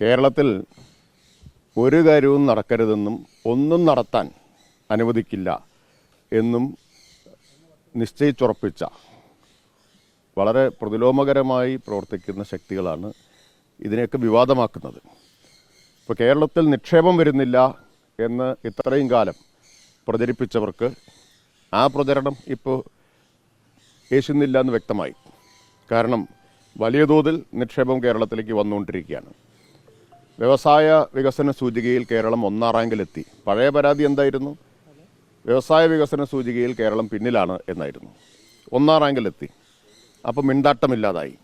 കേരളത്തിൽ ഒരു കാര്യവും നടക്കരുതെന്നും ഒന്നും നടത്താൻ അനുവദിക്കില്ല എന്നും നിശ്ചയിച്ചുറപ്പിച്ച വളരെ പ്രതിലോമകരമായി പ്രവർത്തിക്കുന്ന ശക്തികളാണ് ഇതിനെയൊക്കെ വിവാദമാക്കുന്നത്. ഇപ്പോൾ കേരളത്തിൽ നിക്ഷേപം വരുന്നില്ല എന്ന് ഇത്രയും കാലം പ്രചരിപ്പിച്ചവർക്ക് ആ പ്രചരണം ഇപ്പോൾ യേശുന്നില്ല എന്ന് വ്യക്തമായി. കാരണം വലിയ തോതിൽ നിക്ഷേപം കേരളത്തിലേക്ക് വന്നുകൊണ്ടിരിക്കുകയാണ്. വ്യവസായ വികസന സൂചികയിൽ കേരളം ഒന്നാം റാങ്കിലെത്തി. പഴയ പരാതി എന്തായിരുന്നു? വ്യവസായ വികസന സൂചികയിൽ കേരളം പിന്നിലാണ് എന്നായിരുന്നു. ഒന്നാം റാങ്കിലെത്തി. അപ്പം മിണ്ടാട്ടമില്ലാതായി.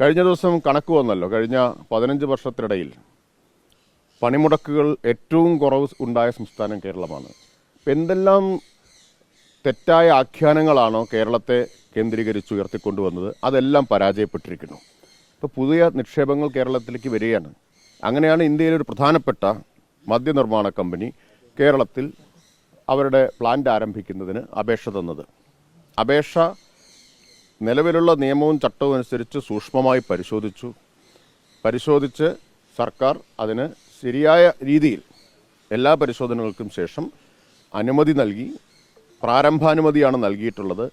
കഴിഞ്ഞ ദിവസം കണക്ക് വന്നല്ലോ. കഴിഞ്ഞ പതിനഞ്ച് വർഷത്തിനിടയിൽ പണിമുടക്കുകൾ ഏറ്റവും കുറവ് ഉണ്ടായ സംസ്ഥാനം കേരളമാണ്. എന്തെല്ലാം തെറ്റായ ആഖ്യാനങ്ങളാണോ കേരളത്തെ കേന്ദ്രീകരിച്ച് ഉയർത്തിക്കൊണ്ടുവന്നത്? അതെല്ലാം പരാജയപ്പെട്ടിരിക്കുന്നു. ഇപ്പോൾ പുതിയ നിക്ഷേപങ്ങൾ കേരളത്തിലേക്ക് വരികയാണ്. അങ്ങനെയാണ് ഇന്ത്യയിലെ ഒരു പ്രധാനപ്പെട്ട മദ്യനിർമ്മാണ കമ്പനി കേരളത്തിൽ അവരുടെ പ്ലാന്റ് ആരംഭിക്കുന്നതിന് അപേക്ഷ തന്നത്. അപേക്ഷ നിലവിലുള്ള നിയമവും ചട്ടവും അനുസരിച്ച് സൂക്ഷ്മമായി പരിശോധിച്ചു. പരിശോധിച്ച് സർക്കാർ അതിന് ശരിയായ രീതിയിൽ എല്ലാ പരിശോധനകൾക്കും ശേഷം അനുമതി നൽകി പ്രാരംഭാനുമതിയാണ് നൽകിയിട്ടുള്ളത്.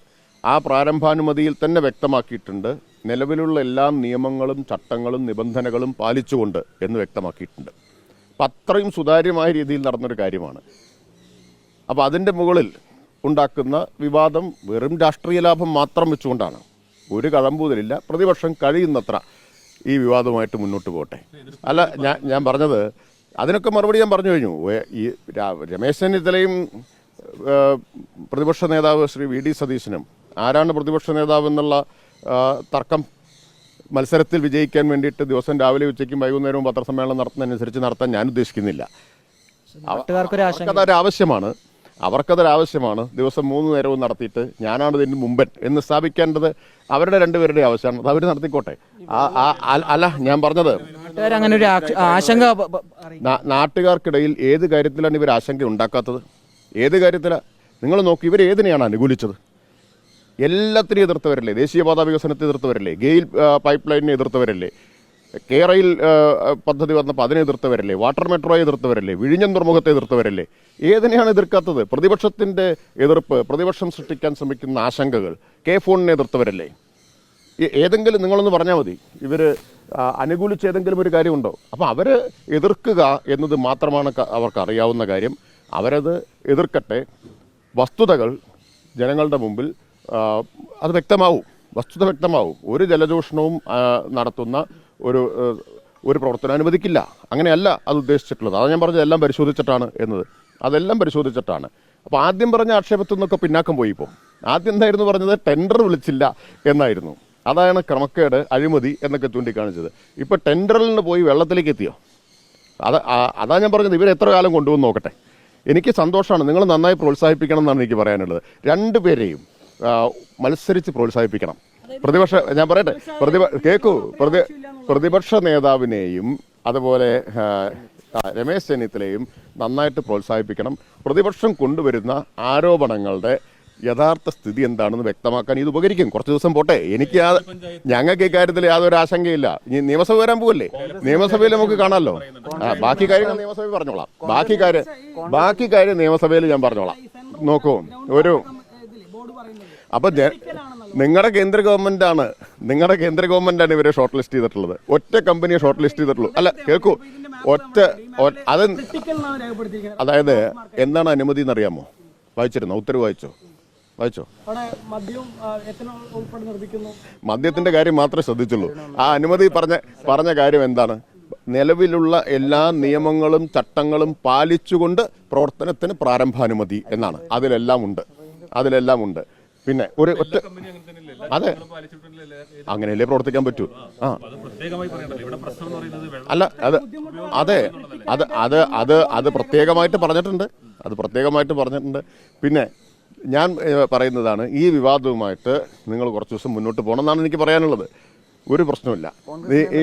ആ പ്രാരംഭാനുമതിയിൽ തന്നെ വ്യക്തമാക്കിയിട്ടുണ്ട്. നിലവിലുള്ള എല്ലാ നിയമങ്ങളും ചട്ടങ്ങളും നിബന്ധനകളും പാലിച്ചുകൊണ്ട് എന്ന് വ്യക്തമാക്കിയിട്ടുണ്ട്. അപ്പം അത്രയും സുതാര്യമായ രീതിയിൽ നടന്നൊരു കാര്യമാണ്. അപ്പോൾ അതിന്റെ മുകളിൽ ഉണ്ടാക്കുന്ന വിവാദം വെറും രാഷ്ട്രീയ ലാഭം മാത്രം വെച്ചുകൊണ്ടാണ്. ഒരു കഴമ്പൂതലില്ല പ്രതിപക്ഷം കഴിയുന്നത്ര ഈ വിവാദവുമായിട്ട് മുന്നോട്ട് പോകട്ടെ. അല്ല ഞാൻ ഞാൻ പറഞ്ഞത് അതിനൊക്കെ മറുപടി ഞാൻ പറഞ്ഞു കഴിഞ്ഞു. ഈ രമേശ് ചെന്നിത്തലയും പ്രതിപക്ഷ നേതാവ് ശ്രീ വി ഡി സതീശനും ആരാണ് പ്രതിപക്ഷ നേതാവ് എന്നുള്ള തർക്കം മത്സരത്തിൽ വിജയിക്കാൻ വേണ്ടിയിട്ട് ദിവസം രാവിലെ ഉച്ചയ്ക്കും വൈകുന്നേരവും പത്രസമ്മേളനം നടത്തുന്നതനുസരിച്ച് നടത്താൻ ഞാൻ ഉദ്ദേശിക്കുന്നില്ല. അവർക്കതൊരു ആവശ്യമാണ് അവർക്കതൊരു ആവശ്യമാണ് ദിവസം മൂന്ന് നേരവും നടത്തിയിട്ട് ഞാനാണ് ഇതിന് മുമ്പൻ എന്ന് സ്ഥാപിക്കേണ്ടത് അവരുടെ രണ്ടുപേരുടെ ആവശ്യമാണ്. അത് അവർ നടത്തിക്കോട്ടെ. അല്ല ഞാൻ പറഞ്ഞത് അങ്ങനെ ഒരു ആശങ്ക നാട്ടുകാർക്കിടയിൽ ഏത് കാര്യത്തിലാണ് ഇവർ ആശങ്ക ഉണ്ടാക്കാത്തത്? ഏത് കാര്യത്തിലാണ് നിങ്ങൾ നോക്കി ഇവർ ഏതിനെയാണ് അനുകൂലിച്ചത്? എല്ലാത്തിനെയും എതിർത്തവരല്ലേ ദേശീയപാത വികസനത്തെ എതിർത്തവരല്ലേ ഗെയിൽ പൈപ്പ് ലൈനിനെ എതിർത്തവരല്ലേ കേരയിൽ പദ്ധതി വന്നപ്പോൾ അതിനെ എതിർത്തവരല്ലേ വാട്ടർ മെട്രോയെ എതിർത്തവരല്ലേ വിഴിഞ്ഞം തുറമുഖത്തെ എതിർത്തവരല്ലേ ഏതിനെയാണ് എതിർക്കാത്തത്? പ്രതിപക്ഷത്തിന്റെ എതിർപ്പ് പ്രതിപക്ഷം സൃഷ്ടിക്കാൻ ശ്രമിക്കുന്ന ആശങ്കകൾ കെ ഫോണിനെ എതിർത്തവരല്ലേ ഏതെങ്കിലും നിങ്ങളൊന്ന് പറഞ്ഞാൽ മതി. ഇവർ അനുകൂലിച്ച് ഏതെങ്കിലും ഒരു കാര്യമുണ്ടോ? അപ്പോൾ അവർ എതിർക്കുക എന്നത് മാത്രമാണ് അവർക്ക് അറിയാവുന്ന കാര്യം. അവരത് എതിർക്കട്ടെ. വസ്തുതകൾ ജനങ്ങളുടെ മുമ്പിൽ അത് വ്യക്തമാവും. വസ്തുത വ്യക്തമാവും. ഒരു ജലചൂഷണവും നടത്തുന്ന ഒരു ഒരു പ്രവർത്തനം അനുവദിക്കില്ല. അങ്ങനെയല്ല അത് ഉദ്ദേശിച്ചിട്ടുള്ളത്. അത് ഞാൻ പറഞ്ഞത് എല്ലാം പരിശോധിച്ചിട്ടാണ് എന്നത്. അതെല്ലാം പരിശോധിച്ചിട്ടാണ്. അപ്പോൾ ആദ്യം പറഞ്ഞ ആക്ഷേപത്തിൽ നിന്നൊക്കെ പിന്നാക്കം പോയി ഇപ്പോൾ ആദ്യം എന്തായിരുന്നു പറഞ്ഞത്? ടെൻഡർ വിളിച്ചില്ല എന്നായിരുന്നു. അതാണ് ക്രമക്കേട് അഴിമതി എന്നൊക്കെ ചൂണ്ടിക്കാണിച്ചത്. ഇപ്പോൾ ടെൻഡറിൽ നിന്ന് പോയി വെള്ളത്തിലേക്ക് എത്തിയോ? അത് അതാ ഞാൻ പറഞ്ഞത്. ഇവർ എത്ര കാലം കൊണ്ടുവന്ന് നോക്കട്ടെ. എനിക്ക് സന്തോഷമാണ്. നിങ്ങൾ നന്നായി പ്രോത്സാഹിപ്പിക്കണം എന്നാണ് എനിക്ക് പറയാനുള്ളത്. രണ്ടുപേരെയും മത്സരിച്ച് പ്രോത്സാഹിപ്പിക്കണം. പ്രതിപക്ഷ ഞാൻ പറയട്ടെ പ്രതിപ കേക്കൂ പ്രതി പ്രതിപക്ഷ നേതാവിനെയും അതുപോലെ രമേശ് ചെന്നിത്തലയും നന്നായിട്ട് പ്രോത്സാഹിപ്പിക്കണം. പ്രതിപക്ഷം കൊണ്ടുവരുന്ന ആരോപണങ്ങളുടെ യഥാർത്ഥ സ്ഥിതി എന്താണെന്ന് വ്യക്തമാക്കാൻ ഇത് ഉപകരിക്കും. കുറച്ച് ദിവസം പോട്ടെ. എനിക്ക് ആ ഞങ്ങൾക്ക് ഇക്കാര്യത്തിൽ യാതൊരു ആശങ്കയില്ല. ഇനി നിയമസഭ വരാൻ പോകല്ലേ നിയമസഭയിൽ നമുക്ക് കാണാമല്ലോ ബാക്കി കാര്യങ്ങൾ നിയമസഭയിൽ പറഞ്ഞോളാം. ബാക്കി കാര്യം ബാക്കി കാര്യം നിയമസഭയിൽ ഞാൻ പറഞ്ഞോളാം. നോക്കൂ ഒരു അപ്പൊ നിങ്ങളുടെ കേന്ദ്ര ഗവൺമെന്റ് ആണ് നിങ്ങളുടെ കേന്ദ്ര ഗവൺമെന്റ് ആണ് ഇവരെ ഷോർട്ട് ലിസ്റ്റ് ചെയ്തിട്ടുള്ളത്. ഒറ്റ കമ്പനിയെ ഷോർട്ട് ലിസ്റ്റ് ചെയ്തിട്ടുള്ളൂ. അല്ല കേൾക്കൂ. ഒറ്റ അത് അതായത് എന്താണ് അനുമതി എന്നറിയാമോ? വായിച്ചിരുന്നോ? ഉത്തരവ് വായിച്ചോ? വായിച്ചോ? മദ്യത്തിന്റെ കാര്യം മാത്രമേ ശ്രദ്ധിച്ചുള്ളൂ. ആ അനുമതി പറഞ്ഞ പറഞ്ഞ കാര്യം എന്താണ്? നിലവിലുള്ള എല്ലാ നിയമങ്ങളും ചട്ടങ്ങളും പാലിച്ചുകൊണ്ട് പ്രവർത്തനത്തിന് പ്രാരംഭാനുമതി എന്നാണ്. അതിലെല്ലാം ഉണ്ട്. അതിലെല്ലാം ഉണ്ട്. പിന്നെ ഒരു ഒറ്റ അതെ. അങ്ങനെയല്ലേ പ്രവർത്തിക്കാൻ പറ്റൂ. ആ. അല്ല അത് അതെ. അത് അത് അത് അത് പ്രത്യേകമായിട്ട് പറഞ്ഞിട്ടുണ്ട്. അത് പ്രത്യേകമായിട്ട് പറഞ്ഞിട്ടുണ്ട്. പിന്നെ ഞാൻ പറയുന്നതാണ് ഈ വിവാദവുമായിട്ട് നിങ്ങൾ കുറച്ച് ദിവസം മുന്നോട്ട് പോകണം എന്നാണ് എനിക്ക് പറയാനുള്ളത്. ഒരു പ്രശ്നമില്ല ഈ ഈ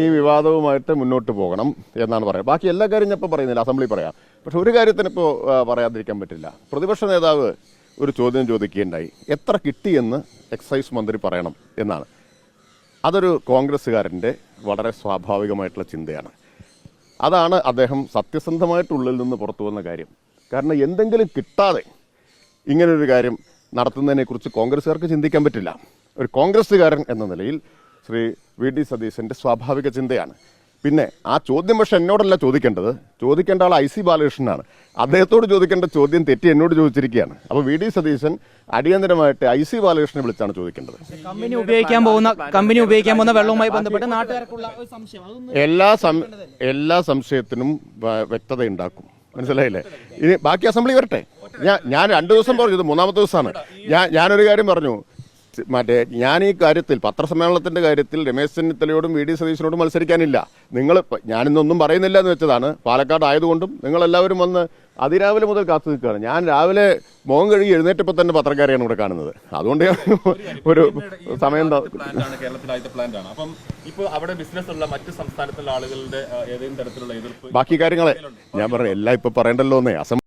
ഈ വിവാദവുമായിട്ട് മുന്നോട്ട് പോകണം എന്നാണ് പറയുന്നത് ബാക്കി എല്ലാ കാര്യം ഞാൻ ഇപ്പോൾ പറയുന്നില്ല. അസംബ്ലി പറയാം. പക്ഷെ ഒരു കാര്യത്തിന് ഇപ്പോൾ പറയാതിരിക്കാൻ പറ്റില്ല. പ്രതിപക്ഷ നേതാവ് ഒരു ചോദ്യം ചോദിക്കുകയുണ്ടായി. എത്ര കിട്ടിയെന്ന് എക്സൈസ് മന്ത്രി പറയണം എന്നാണ്. അതൊരു കോൺഗ്രസ്സുകാരന്റെ വളരെ സ്വാഭാവികമായിട്ടുള്ള ചിന്തയാണ്. അതാണ് അദ്ദേഹം സത്യസന്ധമായിട്ടുള്ളിൽ നിന്ന് പുറത്തു വന്ന കാര്യം. കാരണം എന്തെങ്കിലും കിട്ടാതെ ഇങ്ങനൊരു കാര്യം നടത്തുന്നതിനെക്കുറിച്ച് കോൺഗ്രസ്സുകാർക്ക് ചിന്തിക്കാൻ പറ്റില്ല. ഒരു കോൺഗ്രസ്സുകാരൻ എന്ന നിലയിൽ ശ്രീ വി ഡി സതീശന്റെ സ്വാഭാവിക ചിന്തയാണ്. പിന്നെ ആ ചോദ്യം പക്ഷെ എന്നോടല്ല ചോദിക്കേണ്ടത്. ചോദിക്കേണ്ട ആൾ ഐ സി ബാലകൃഷ്ണനാണ്. അദ്ദേഹത്തോട് ചോദിക്കേണ്ട ചോദ്യം തെറ്റി എന്നോട് ചോദിച്ചിരിക്കുകയാണ്. അപ്പോൾ വി ഡി സതീശൻ അടിയന്തരമായിട്ട് ഐ സി ബാലകൃഷ്ണനെ വിളിച്ചാണ് ചോദിക്കേണ്ടത്. കമ്പനി ഉപയോഗിക്കാൻ പോകുന്ന കമ്പനി ഉപയോഗിക്കാൻ പോകുന്ന വെള്ളവുമായി ബന്ധപ്പെട്ട് നാട്ടുകാർക്കുള്ള എല്ലാ എല്ലാ സംശയത്തിനും വ്യക്തത ഉണ്ടാക്കും മനസ്സിലായില്ലേ? ഇനി ബാക്കി അസംബ്ലി വരട്ടെ. ഞാൻ ഞാൻ രണ്ടു ദിവസം പറഞ്ഞു മൂന്നാമത്തെ ദിവസമാണ്. ഞാൻ ഞാനൊരു കാര്യം പറഞ്ഞു. മറ്റേ ഞാൻ ഈ കാര്യത്തിൽ പത്രസമ്മേളനത്തിന്റെ കാര്യത്തിൽ രമേശ് ചെന്നിത്തലയോടും വി ഡി സതീശനോടും മത്സരിക്കാനില്ല. നിങ്ങൾ ഞാനിന്നൊന്നും പറയുന്നില്ല എന്ന് വെച്ചതാണ്. പാലക്കാട് ആയതുകൊണ്ടും നിങ്ങളെല്ലാവരും വന്ന് അതിരാവിലെ മുതൽ കാത്തു നിൽക്കുകയാണ്. ഞാൻ രാവിലെ മോൻ കഴുകി എഴുന്നേറ്റപ്പോൾ തന്നെ പത്രക്കാരെയാണ് ഇവിടെ കാണുന്നത്. അതുകൊണ്ട് ഞാൻ ഒരു സമയം അപ്പം ഇപ്പോൾ അവിടെ ബിസിനസ് ഉള്ള മറ്റു സംസ്ഥാനത്തുള്ള ആളുകളുടെ ഏതെങ്കിലും തരത്തിലുള്ള എതിർപ്പ് ബാക്കി കാര്യങ്ങളെ ഞാൻ പറഞ്ഞു എല്ലാം ഇപ്പൊ പറയണ്ടല്ലോ എന്നേ അസം